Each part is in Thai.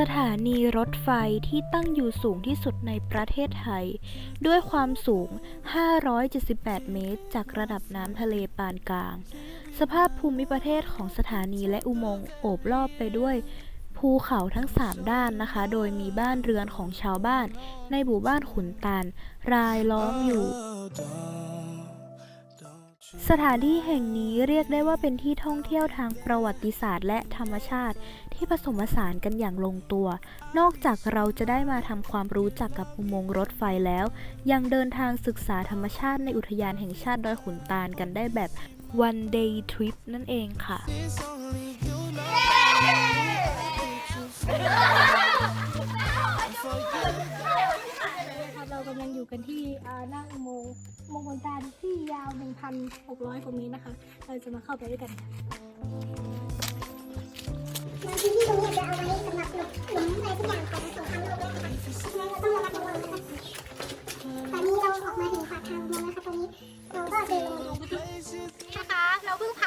สถานีรถไฟที่ตั้งอยู่สูงที่สุดในประเทศไทย ด้วยความสูง 578 เมตร จากระดับน้ำทะเลปานกลาง สภาพภูมิประเทศของสถานีและอุโมงค์โอบรอบไปด้วยภูเขาทั้ง 3 ด้านนะคะ โดยมีบ้านเรือนของชาวบ้าน ในหมู่บ้านขุนตาลรายล้อมอยู่ สถานที่แห่งนี้เรียกได้ว่าเป็นที่ท่องเที่ยวทางประวัติศาสตร์และธรรมชาติ ที่ผสมผสานกันอย่างลงตัว นอกจากเราจะได้มาทำความรู้จักกับอุโมงค์รถไฟแล้ว ยังเดินทางศึกษาธรรมชาติในอุทยานแห่งชาติดอยขุนตาลกันได้แบบ one day trip นั่นเองค่ะครับเรากำลังอยู่กันที่อ่าหน้าอุโมงค์อุโมงค์บนตาที่ยาว 1,600กว่าเมตรนะคะ เราจะมาเข้าไปด้วยกันบาทีที่ตรงนี้จะเอาไว้สำหรับหลบ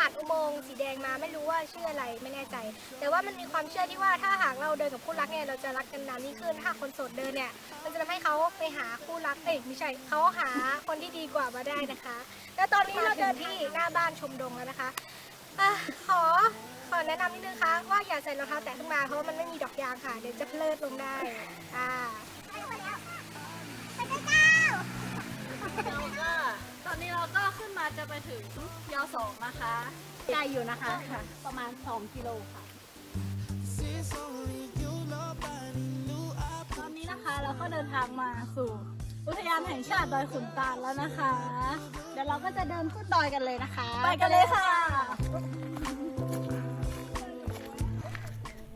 าเพิ่งผ่านอุโมงค์สีแดงมาไม่รู้ว่าชื่ออะไรไม่แน่ใจ แต่ว่ามันมีความเชื่อที่ว่าถ้าหากเราเดินกับคู่รักเนี่ยเราจะรักกันนานยิ่งขึ้นถ้าคนโสดเดินเนี่ยมันจะทำให้เขาไปหาคู่รักเอ้ยไม่ใช่เขาหาคนที่ดีกว่ามาได้นะคะ แล้วตอนนี้เราเดินที่หน้าบ้านชมดงแล้วนะคะอะขอขอแนะนำนิดนึงค่ะว่าอย่าใส่รองเท้าแตะขึ้นมาเพราะว่ามันไม่มีดอกยางค่ะเดี๋ยวจะเพลิดลงได้อ่าเราก็ ตอนนี้เราก็ขึ้นมาจะไปถึงยอสองนะคะไกลอยู่นะคะค่ะ ประมาณ 2 กิโลค่ะ ตอนนี้นะคะเราก็เดินทางมาสู่อุทยานแห่งชาติดอยขุนตาลแล้วนะคะ เดี๋ยวเราก็จะเดินขึ้นดอยกันเลยนะคะ ไปกันเลยค่ะ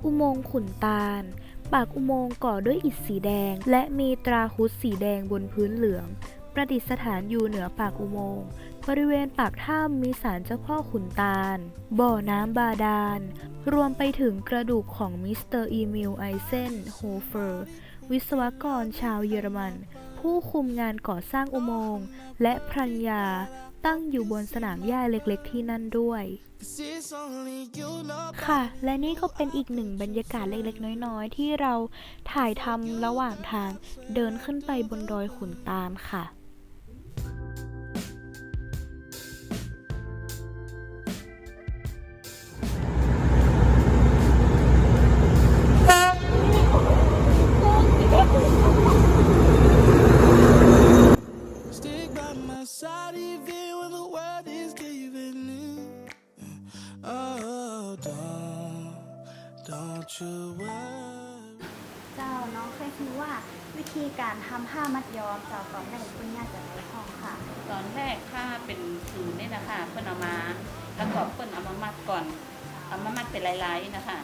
อุโมงค์ขุนตาล ปากอุโมงค์ก่อด้วยอิฐสีแดง และมีตราครุฑสีแดงบนพื้นเหลือง ประดิษฐานอยู่เหนือปากอุโมงค์บริเวณปากถ้ำมีศาลเจ้าพ่อขุนตาล บ่อน้ำบาดาล รวมไปถึงกระดูกของมิสเตอร์อีมิลไอเซนโฮเฟอร์ วิศวกรชาวเยอรมัน ผู้คุมงานก่อสร้างอุโมงค์และพรัญญาตั้งอยู่บนสนามหญ้าเล็กๆที่นั่นด้วย ค่ะ และนี่ก็เป็นอีกหนึ่งบรรยากาศเล็กๆ น้อยๆ ที่เราถ่ายทำระหว่างทางเดินขึ้นไปบนดอยขุนตาลค่ะ เจ้าน้องเคยคิดว่าวิธีการทำผ้ามัดย้อมเจ้าตอนแรกคุณย่าจะไปห้องค่ะ ตอนแรกถ้าเป็นผืนนี่นะคะเพิ่นเอามาแล้วก็เพิ่นเอามามัดก่อน เอามามัดเป็นลายๆนะคะ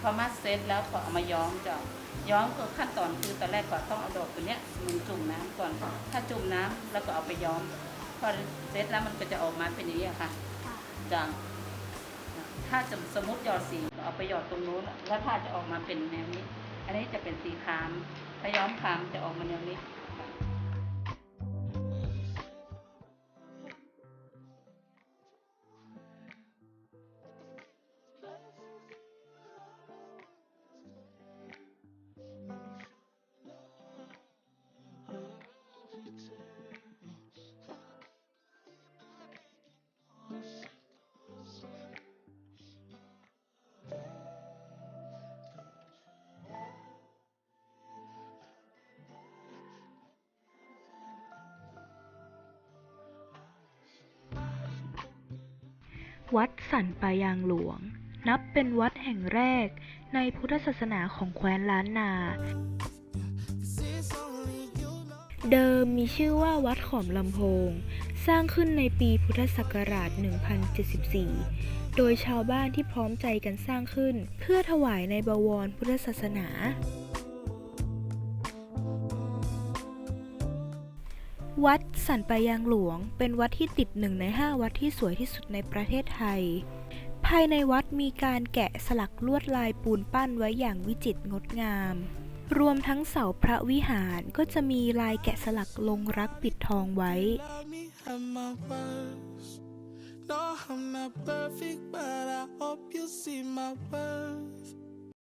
พอมัดเสร็จแล้วก็เอามาย้อมเจ้าย้อมก็ขั้นตอนคือตอนแรกก็ต้องเอาดอกตัวเนี้ยมันจุ่มน้ำก่อน ถ้าจุ่มน้ำแล้วก็เอาไปย้อม พอเสร็จแล้วมันก็จะออกมาเป็นอย่างนี้ยค่ะจ้ะถ้าจะสมมติหยอดสีก็เอา ไปหยอดตรงนู้นแล้วผ้าจะออกมาเป็นแนวนี้ อันนี้จะเป็นสีคามถ้าย้อมคามจะออกมาแนวนี้ วัดสันปายางหลวง นับเป็นวัดแห่งแรกในพุทธศาสนาของแคว้นล้านนา เดิมมีชื่อว่าวัดขอมลำโพง สร้างขึ้นในปีพุทธศักราช 1074 โดยชาวบ้านที่พร้อมใจกันสร้างขึ้น เพื่อถวายในบวรพุทธศาสนา วัดสันปายางหลวง เป็นวัดที่ติดหนึ่งในห้าวัดที่สวยที่สุดในประเทศไทย ภายในวัดมีการแกะสลักลวดลายปูนปั้นไว้อย่างวิจิตรงดงาม รวมทั้งเสาพระวิหารก็จะมีลายแกะสลักลงรักปิดทองไว้ No, I'm not perfect, but I hope you see my worth.